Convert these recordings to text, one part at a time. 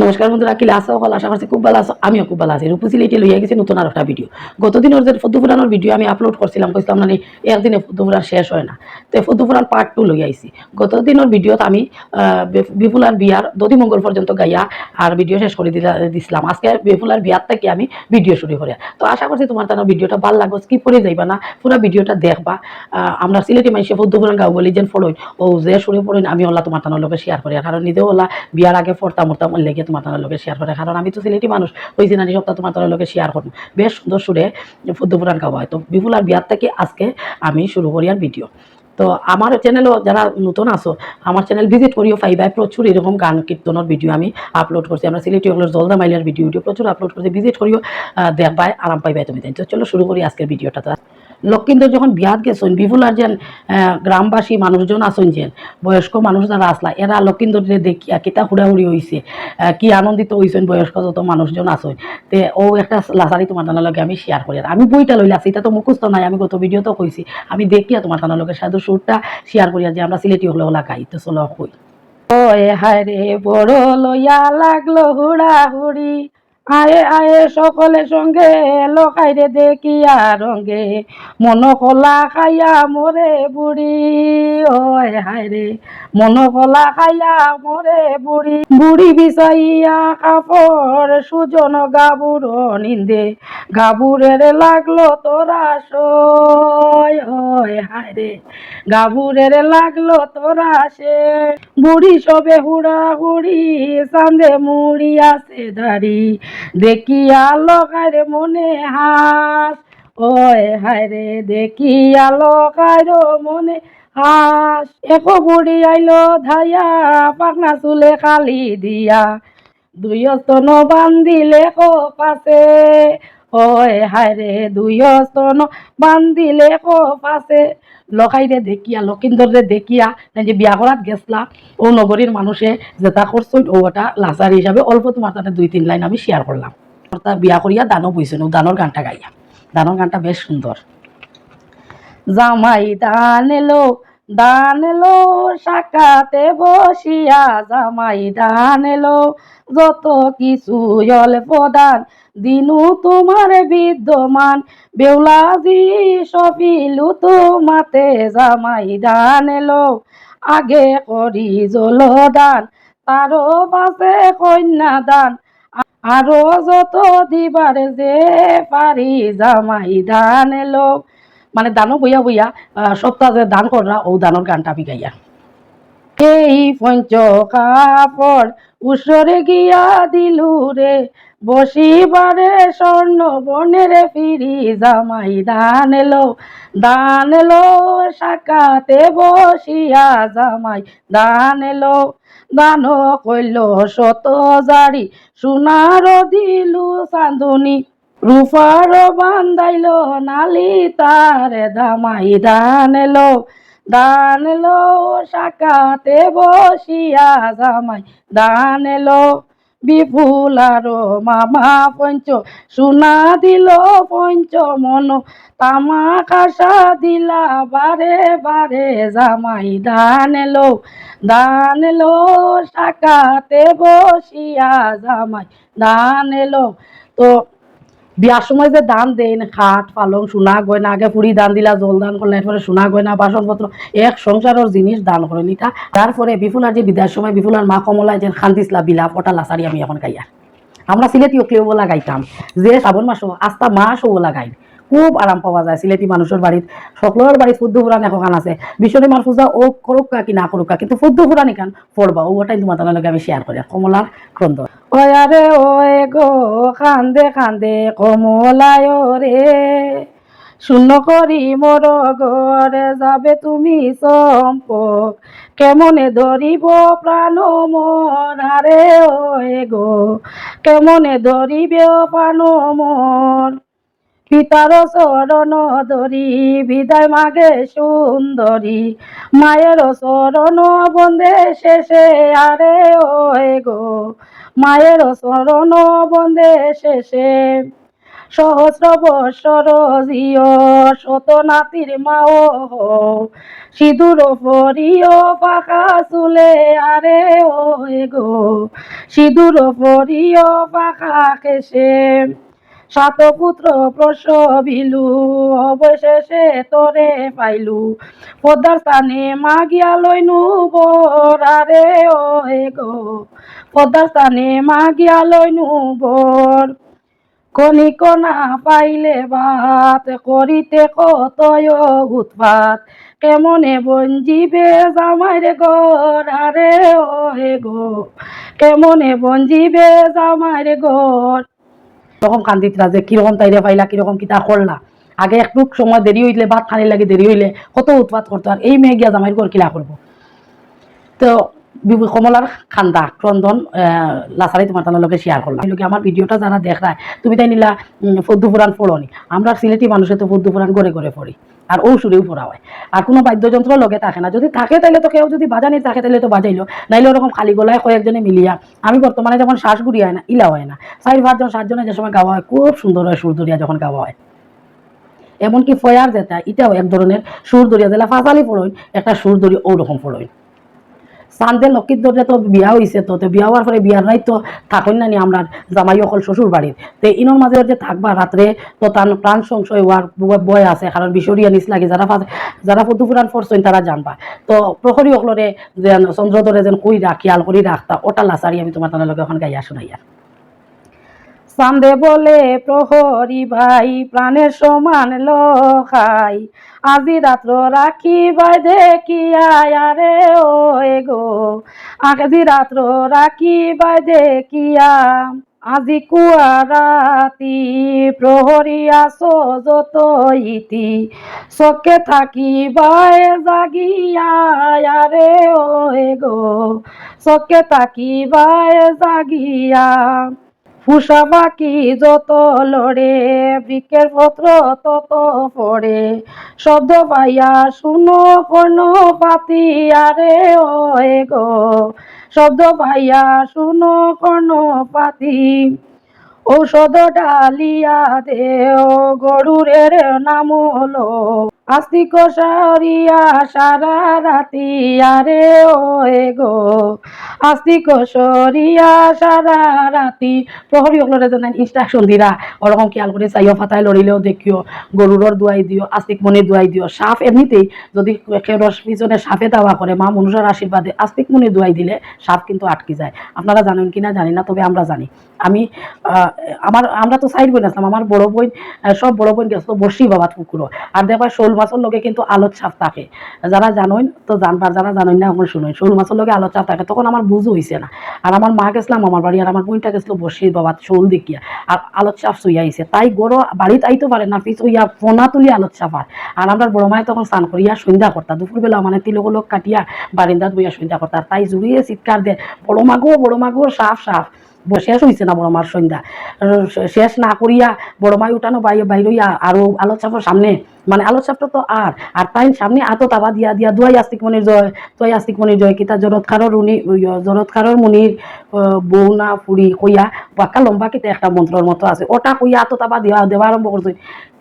নমস্কার বন্ধুরা, কি আছো হল আশা করছি খুব ভালো আছো। আমিও খুব ভালো আছি। রূপসী লেটে লইয়া গেছি নতুন আর একটা ভিডিও গতদিনের যে ফদ্দু পুরানোর ভিডিও আমি আপলোড করছিলাম, কইছিলাম মানে একদিনে ফদ্দু পুরাণ শেষ হয় না। তো ফদ্দু পুরাণ পার্ট টু লইয়া আইছি। গতদিনের ভিডিওত আমি বিপুলার বিয়ার দধি মঙ্গল পর্যন্ত গাইয়া আর ভিডিও শেষ করে দিলা, দিছিলাম। আজকে বিপুলার বিয়ার থেকে আমি ভিডিও শুরু করি তো আশা করছি তোমার তার ভিডিওটা ভালো লাগবে স্কিপ করে যাইবা না, পুরো ভিডিওটা দেখবা। আমরা সিলেটি মানুষে ফদ্দু পুরাণ গাও বলি, যেন ফলোই। ও যে শুরু পড়েন, আমি ওলা তোমার তানোর লোকে শেয়ার করি কারণ নিজেও ওলা বিয়ার আগে পড়তাম উঠতাম লেগে তোমার তানোর লোকে শেয়ার করে। কারণ আমি তো সিলেটি মানুষ, ওই দিন আনি সপ্তাহ তোমার তানোর লোকে শেয়ার করব। বেশ সুন্দর সুরে ফদ্দু পুরাণ গাওয়া হয়। তো বিপুলার বিয়ার থেকে আজকে আমি শুরু করি আর ভিডিও তো আমার চ্যানেলও যারা নতুন আসো আমার চ্যানেল ভিজিট করিও পাইবাই। প্রচুর এরকম গান কীর্তনের ভিডিও আমি আপলোড করছি। আমরা সিলেটি ওগুলোর জলদা মাইলিয়ার ভিডিও ভিডিও প্রচুর আপলোড করছি। ভিজিট করিও দেখবাই, আরাম পাইবাই তুমি। তাই তো চলো শুরু করি আজকের ভিডিওটা তো যখন বিয়াত গেছেন, বিপুলার যেন গ্রামবাসী মানুষজন আসুন যেন, বয়স্ক মানুষ যারা আসলা, এরা লক্ষ্মীন্দরে দেখিয়া কিতা হুড়াহুড়ি হয়েছে কি আনন্দিত হয়েছেন বয়স্ক যত মানুষজন আসুন তে ও একটা লাচারি তোমার লগে আমি শেয়ার করি। আমি বইটা লইলে এটা তো মুখস্থ নাই, আমি গত ভিডিও তো কইছি, আমি দেখিয়া তোমার লগে সাধু সুরটা শেয়ার করিয়া যে আমরা সিলেটি হলে ওলা গাই, তো চলো কই। হায় রে বড় লইয়া লাগল হুড়াহুড়ি। আয়ে আয়ে সকলে সঙ্গে এলো রে দেখিয়া রঙ্গে মন কলা খাইয়া মরে বুড়ি ওয় হায় রে মন কলা খাইয়া মরে বুড়ি। বুড়ি বিচাইয়া কাপড় সুজন গাবুর নিন্দে। গাবুরের লাগল তোরা সয় হায় রে। গাবুরের লাগল তোরা সে। বুড়ি সবে হুড়া হুড়ি চান্দে মুড়ি আছে দাড়ি। দেখিয়া লগার মনে হাস, ওয়, হায় রে, দেখিয়া লগার মনে হাস একো বুড়ি আইলো ধাইয়া, পাখনা চুলে খালি দিয়া। দুই স্তন বান্ধিলে কো পাশে ওয় হায় রে দুই স্তন বান্ধিলে কো পাশে লখাইরে দেখিয়া লক্ষিন্দরে দেখিয়া যে বিয়া করাত গেছলা, ও নগরীর মানুষে যেটা করছই ও ওটা লাচার হিসাবে অল্প তোমার তাতে দুই, তিন লাইন আমি শেয়ার করলাম বিয়া করিয়া দানও বইছেন ও দানোর গানটা গাইয়া। দানোর গানটা বেশ সুন্দর জামাই দান এলো দান এলো সাকাতে বসিয়া জামাই দান এলো যত কিছু অল্প দান দিনু তোমার বিদ্যমান। বেউলাজি সফিলু তোমাতে জামাই দান এলো আগে করি জলদান, তারও পাশে কন্যা দান। আরও যত দিবার যে পারি জামাই দান এলো মানে দানো বইয়া বইয়া সপ্তাহ দান কররা ও দানোর গানটা আমি গাইয়া। এই পঞ্চ কাপড় উসরে গিয়া দিলু রে, বসিবারে স্বর্ণ বনের ফিরি জামাই দান এলো দান এলো সাকাতে বসিয়া জামাই দান এলো। দান কইল শত জারি সোনার দিলু চাঁদনি রূপার বান্দাইল নালি তারে দামাই দান এলো। দান এলো, সাকাতে বসিয়া জামাই দান এলো। বিপুল আরও মামা পঞ্চ, সোনা দিল পঞ্চ মন। তামা কাসা দিলা বারে বারে জামাই দান এলো। দান এলো, সাকাতে বসিয়া জামাই দান এলো। তো বিয়ার সময় যে দান দেন খাট, পালং, সোনা, গয়না, আগে পুরি দান দিলা, জল দান করলে এরপরে সোনা, গয়না বাসনপত্র এক সংসারের জিনিস দান করেন এটা তারপরে বিপুলার যে বিদায়ের সময় বিপুলার মা কমলায় যে খান্তিসলা বিলা পটা লাসারি আমি এখন গাইয়া। আমরা সিলেটিও কেউ বলা গাইতাম, যে শ্রাবণ মাসও আস্তা মাসও বলা গাই খুব আরাম পাওয়া যায় সিলেটি মানুষের বাড়িত সকলের বাড়িত ফুদ্দু ফুরান এখন আছে। বিশ্বনী মার পূজা ও করুক কি না করুক কি, কিন্তু ফুদ্দু ফুরান এখান পড়বা ও ওটাই তোমার তার লগে আমি শেয়ার করি কমলার ক্রন্দ ওয়ারে ওয়ে গো কান্দে কান্দে কমলায় রে শূন্য করি মোর ঘরে যাবে তুমি সম্পক কেমনে ধরিব প্রাণ আরে ওয়ে গো। কেমনে ধরিবে প্রাণ মন পিতার চরণ ধরি, বিদায় মাগে সুন্দরী। মায়ের চরণ বন্দে শেষে, আরে ওয়ে গো। মায়ের চরণ বন্দে শেষে। সহস্র বৎসর জিও শত নাতির মাও সিঁদুর পরিও পাখা চুলে, আরে ও গো। সিঁদুর পরিও পাখা কেশে। সাত পুত্র প্রসবিলু, অবশেষে তোরে পাইলু। পদ্মার স্থানে মাগিয়া লইনু বর আরে ও গো। পদ্মার স্থানে মাগিয়া লইনু বর। কণিকণা পাইলে ভাত, করিতে কতয় উৎপাত। কেমনে বঞ্জিবে জামাইরে গর আরে ও গো। কেমনে বঞ্জিবে জামাইরে গর তখন কান্দিতরা যে কীরকম তাইরে পাইলা, কীরকম কিতা করলা। আগে একটু সময় দেরি হইলে ভাত খানি লাগে দেরি হইলে কত উৎপাত করতো? আর এই মেয়ে গিয়া জামাইর ঘর কিলা করব তো বিবি কমলার খান্দা ক্রন্দন লাসারি তোমার তার লোকে শেয়ার করলাম লোকে আমার ভিডিওটা যারা দেখায় তুমি তাই নিলা ফদ্দু পুরাণ পড়নি আমরা সিলেটি মানুষের তো ফদ্দু পুরাণ করে করে পড়ি আর ও সুরেও পড়া হয় আর কোনো বাদ্যযন্ত্র লগে থাকে না। যদি থাকে তাহলে তো কেউ যদি বাজানি থাকে তাহলে তো বাজাইলো নাইলে ওরকম খালি গলায় কয়েকজনে মিলিয়া, আমি বর্তমানে যেমন শ্বাস গুড়ি হয় না ইলা হয় না। চার পাঁচজন, সাতজনে যে সময় গাওয়া হয়, খুব সুন্দর হয় সুর দরিয়া যখন গাওয়া হয়। এমনকি ফয়ার যেটা এটাও এক ধরনের সুর দরিয়া যেটা ফাঁসালি পড়ইন একটা সুর দরি ওরকম পড়ইন চান্দে লক্ষ্মীর দরজা তো বিয়া হয়েছে তো তো বিয়া হওয়ার পরে বিয়ার নাই তো, থাকেন না নি আমরা জামাই অকল শ্বশুর বাড়ির তো ইনোর মাঝে যে থাকবা রাত্রে, তো তার প্রাণ সংশয় হওয়ার বয় আছে, কারণ বিষরিয়া নিচ লাগে, যারা যারা ফুরান পড়ছেন তারা জানবা। তো প্রহরী অকলরে যেন চন্দ্রদরে যেন কই রাখ খেয়াল করি রাখতা ওটা লাসারি আমি তোমার তার লগে এখন গাইয়া শোনাইয়া। চান্দে বলে, প্রহরী ভাই, প্রাণের সমান লখাই। আজি রাত্র রাখি বাই দেখিয়া আরে ও গো। আজি রাত্র রাখি বাই দেখিয়া আজি কুয়া রাতি। প্রহরী আসো যত ইতি, চকে থাকি বাই জাগিয়া ও গো। চকে থাকি বাই জাগিয়া ফুসা বাকি যত লড়ে বৃক্ষের পত্র তত পড়ে। শব্দ পাইয়া শুনো কর্ণ পাতি, আরে ও গো। শব্দ পাইয়া শুনো কর্ণ পাতি, ঔষধ ডালিয়া দেও, গরুরের নাম হলো আস্তিক সারিয়া সারা রাতি, আরে ও গো। আস্তিক সরিয়া সারা রাতি, প্রহরী হলরে যেন ইনস্ট্রাকশন দিরা। ওরকম খেয়াল করে চাইও ফাতায় লড়িলেও দেখিও, গরুরর দুয়াই দিও, আস্তিক মনির দুয়াই দিও। সাপ এমনিতেই যদি রস পিছনে সাপে দাওয়া করে, মা মনুষার আশীর্বাদে আস্তিক মনির দুয়াই দিলে সাপ কিন্তু আটকে যায়। আপনারা জানেন কিনা জানি না, তবে আমরা জানি। আমি আমার, আমরা তো সাইড বোন আসলাম আমার বড় বোন সব বড় বোন গেছিল বসি বাবা কুকুরো আর দেখবা শোল মাছের লগে কিন্তু আলোর ছাপ থাকে। যারা জানোই তো জানবার যারা জানোই না এখন শুনোই শোল মাছের লগে আলোর ছাপ থাকে, তখন আমার বুঝ হইছে না। আর আমার মা গেছিলাম, আমার বাড়ি, আর আমার বোনটা গেছিল বসি বাবা শোল দেখিয়া। আর আলোর চাপ শুইয়া আইছে। তাই গরো, বাড়িতে আইতে পারে না, পিছ হইয়া ফোনা তুলি আলোর চাপ আর আর আমরা বড় মায়ে তখন স্নান করিয়া সন্ধ্যা করতা দুপুরবেলা মানে তিলক লোক কাটিয়া বারিন্দাত বইয়া সন্ধ্যা করতা আর তাই জুড়িয়ে চিৎকার দে বড় মাগো বড় মাগো সাফ সাফ। শেষ হয়েছে না বড় মার সন্ধ্যা। শেষ না করিয়া বড় মাই উঠানো বাইরে হইয়া চাপের সামনে। মানে আলোর চাপটা তো আর আর তাই সামনে আতো তাবা দিয়া দিয়া দুয়াই আস্তিক মনির জয় তুই আস্তিক মনির জয়, কিতা জরৎকারর উনি জরৎকারর মুনির বউ না ফুরি কইয়া, বাক্কা লম্বা কিতা একটা মন্ত্রর মতো আছে। ওটা কইয়া আতো তাবা দিয়া দেওয়া আরম্ভ করছে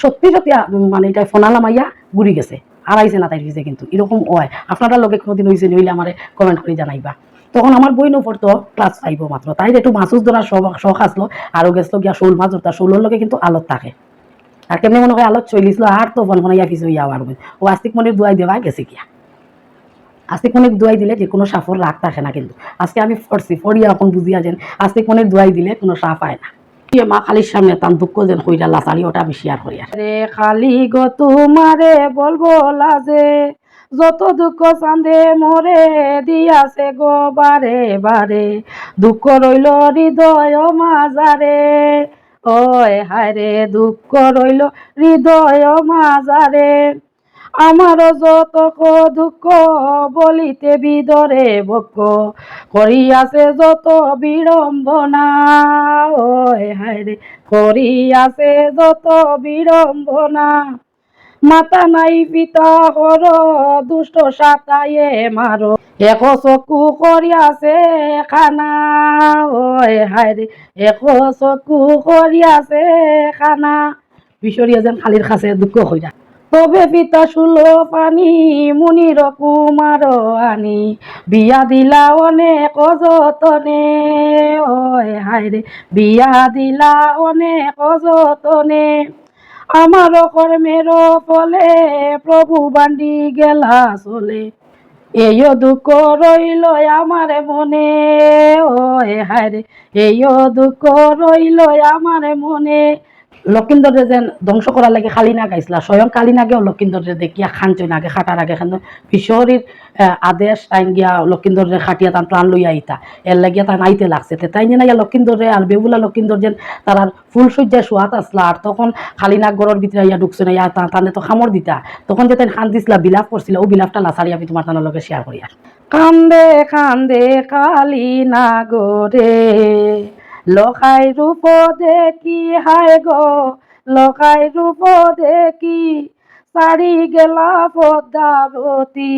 সত্যি সত্যি মানে এটা ফোনালা মাইয়া ঘুরি গেছে। হারাইছে না তাই কিন্তু, এরকম হয়। আপনারা লগে কোনোদিন হয়েছে নইলে আমারে কমেন্ট করে জানাইবা। তখন আমার বইনও পড়তো, ক্লাস ফাইভও মাত্র। তাই একটু মাছুস ধরার শখ আসলো আরও গেছিল গিয়া শোল মাছ ধরতা। শোলের লগে কিন্তু আলত থাকে। আর কেমনি মনে হয় আলত চলিছিল আর তো ফোন ফোনাইয়া কিছু ইয়া আর ও আস্তিক মনির দুয়াই দেওয়া গেছে গিয়া। আস্তিক মনির দুয়াই দিলে যে কোনো সাফর রাগ থাকে না কিন্তু। আজকে আমি পড়ছি, পড়িয়া এখন বুঝিয়া যেন আস্তিক মনির দুয়াই দিলে কোনো সাফ হয় না। মা খালির সামনে তার দুঃখ যেন কইরা লাসারি ওটা আমি শেয়ার আর। রে খালি গো তোমারে বলব লাজে যত দুঃখ চান্দে মরে দিয়াছে গো বারে বারে। দুঃখ রইল হৃদয় মাজারে ওয় হায় রে, দুঃখ রইল হৃদয় মাজারে আমার যত দুঃখ বলিতে বিদরে বক্ষ করিয়াছে যত বিড়ম্বনা। ওয় হায় রে, করিয়াছে যত বিড়ম্বনা। মাতা নাই, পিতা হর, দুষ্ট সাতায়ে মারো। এখ চকু করিয়াছে খানা, ওই হায়রে। এখ চকু করিয়াছে খানা। বিশরিয়া যেন খালির খাসে দুঃখ হইয়া তবে পিতা শুলো পানি, মুনির কুমার আনি। বিয়া দিলা অনেক যতনে ওই হায়রে। বিয়া দিলা অনেক যতনে আমার কর্মের ফলে প্রভু বান্ডি গেলা চলে। এইও দুঃখ রইল আমার মনে ও হায় রে। এইও দুঃখ রইল আমার মনে লক্ষিন্দরে যেন ধ্বংস করার লাগে কালী নাগ আইসলা স্বয়ং কালী নাগেও লক্ষিন্দরে দেখিয়া খানচই নাগে খাটার আগে খান বিশ্বহরির আদেশ টাইম গিয়া লক্ষিন্দরে খাটিয়া তার প্রাণ লইয়া আইতা এর লাগিয়া তার আইতে লাগছে। তে তাই না লক্ষিন্দরে আর বেবুলা লক্ষিন্দর যেন তার ফুল সজ্জায় শোয়াত আসলা আর তখন খালী নাগ গড়ের ভিতরে ইয়া ঢুকছে না ইয়া তানে তো খামর দিতা। তখন যে তাই খান দিছিলা, বিলাপ করছিল ও বিলাপটা লাসারি আমি তোমার তানোর লগে শেয়ার করি আর কান্দে কান্দে কালী নাগরে লখাই রূপ দেখি, হায় গো, লখাই রূপ দেখি, সারি গেলা পদ্মাবতী,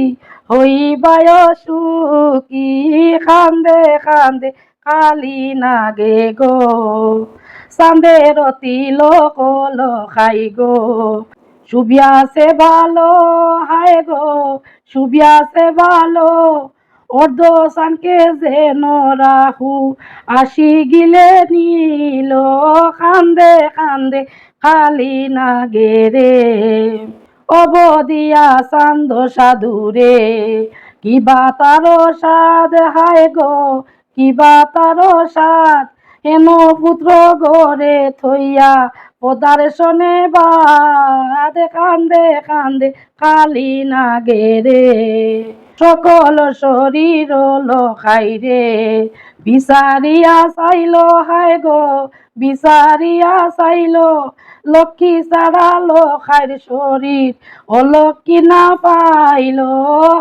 হইবায় সুখী কান্দে কান্দে কালী নাগে গো চাঁদের তিলক লখাই গো, সুবিয়াছে ভালো হায় গো, সুবিয়াছে ভালো অর্ধ সানকে যেন রাহু আসি গিলে নীল, কান্দে কান্দে খালি না গেরে অবদিয়া চান্দ সাধুরে কিবা তার সাদ হায় গো, কিবা তার সাদ হেন পুত্র গরে থইয়া পদার্শনে বাদ, কান্দে কান্দে কালি না গেরে সকল শরীর লখাই রে বিচারিয়া চাইল, হায় গো, বিচারিয়া চাইল। লক্ষ্মী ছাড়া লখাইর শরীর অলক্ষী না পাইল।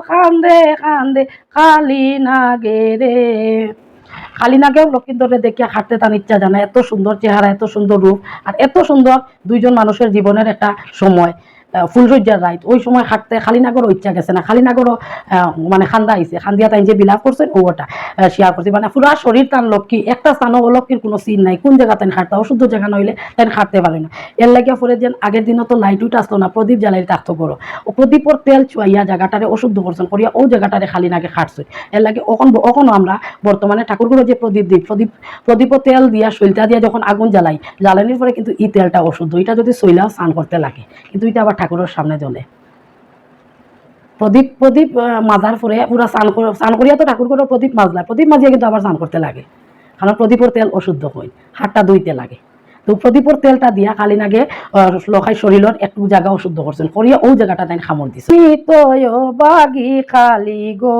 কান্দে কান্দে খালি না গেরে খালি নাগেও লক্ষিন্দরে দেখিয়া হাঁটতে তার ইচ্ছা জানা এত সুন্দর চেহারা, এত সুন্দর রূপ, আর এত সুন্দর দুইজন মানুষের জীবনের একটা সময়। ফুলসজ্জার রাইত ওই সময় হাঁটতে খালিনাগরও ইচ্ছা গেছে না খালিনাগরও মানে খান্দা আইছে। খান্দিয়া তাই যে বিলাপ করছেন ওটা শেয়ার করছে। মানে পুরা শরীর তার লক্ষ্মী, একটা স্থানও অলক্ষীর কোনো সিন নাই। কোন জায়গা তাই হাঁটতে, অশুদ্ধ জায়গা নইলে তাই হাঁটতে পারে না। এর লাগিয়া পরে যেন আগের দিনও তো লাইট উইট আসতো না, প্রদীপ জ্বালাই থাকতো করো ও প্রদীপর তেল চুয়াইয়া জায়গাটারে অশুদ্ধ করছেন, করিয়া ও জায়গাটারে খালি নাগে খাটছে। এর লাগে অখন অখনও আমরা বর্তমানে ঠাকুরগুলো যে প্রদীপ দিই, প্রদীপ প্রদীপ তেল দিয়া শৈলটা দিয়া যখন আগুন জ্বালাই, জ্বালানির পরে কিন্তু ই তেলটা অশুদ্ধ। এটা যদি শৈলাও স্নান করতে লাগে, কিন্তু এটা আবার ঠাকুরের সামনে জ্বলে। প্রদীপ প্রদীপ মাজার পরে পুরা স্নান স্নান করিয়া তো ঠাকুর করে প্রদীপ মাজলায়। প্রদীপ মাজিয়া কিন্তু আবার স্নান করতে লাগে। কারণ প্রদীপের তেল অশুদ্ধ হয় হাতটা ধুইতে লাগে। তো প্রদীপর তেলটা দিয়া কালি নাগে লখাই শরীরের একটু জায়গা অশুদ্ধ করছেন। করিয়া ও জায়গাটা তাই খামর দিছে। বাগি খালি গো,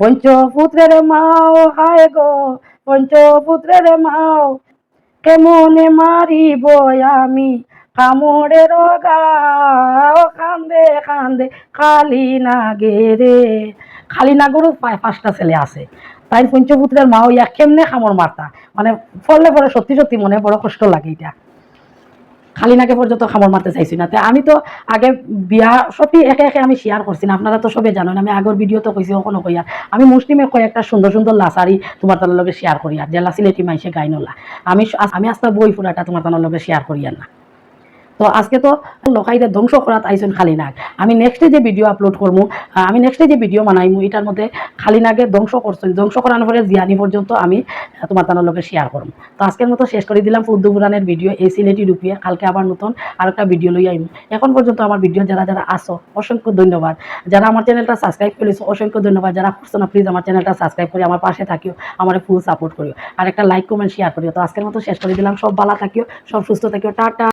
পঞ্চপুত্রের মাও হায় গো, পঞ্চপুত্রের মাও, কেমনে মারিব আমি? কামড়ের গাও কান্দে কান্দে খালি না গেরে খালি না গরু, পায় পাঁচটা ছেলে আছে। তাই পঞ্চপুত্রের মা ইয়া কেমনে খামর মারতা? মানে ফললে পরে সত্যি সত্যি মনে বড় কষ্ট লাগে এটা। খালি নাকে পর্যন্ত খামর মারতে চাইছি না। আমি তো আগে বিয়া সবই একে একে আমি শেয়ার করছি না। আপনারা তো সবে জানেন, আমি আগর ভিডিও তো কইছি ওখানে কইয়া আমি মুসলিমে কয়েকটা সুন্দর সুন্দর লাসারি তোমার তার লগে শেয়ার করি আর। যে লাসিলেটি মাইসে গাইনলা। আমি আমি আস্তে বই ফুরাটা তোমার তার লগে শেয়ার করি আর না। তো আজকে তো লোকাইতে ধ্বংস করাত আইসন খালি নাগ আমি নেক্সটে যে ভিডিও আপলোড করব আমি নেক্সটে যে ভিডিও বানাইমু এটার মধ্যে খালি নাগে ধ্বংস করছেন ধ্বংস করানোর পরে জিয়ানি পর্যন্ত আমি তোমার তানোর লোকে শেয়ার করব তো আজকের মতো শেষ করে দিলাম ফুদ্দু পুরাণের ভিডিও এই সিলেটি রুপিয়ে কালকে আবার নতুন আর একটা ভিডিও লই আইমু এখন পর্যন্ত আমার ভিডিও যারা যারা আসো অসংখ্য ধন্যবাদ। যারা আমার চ্যানেলটা সাবস্ক্রাইব করেছ অসংখ্য ধন্যবাদ। যারা করছ না প্লিজ আমার চ্যানেলটা সাবস্ক্রাইব করে আমার পাশে থাকিও আমার ফুল সাপোর্ট করিও আর একটা লাইক কমেন্ট শেয়ার করিও তো আজকের মতো শেষ করে দিলাম। সব ভালো থাকিও, সব সুস্থ থাকিও। টাটা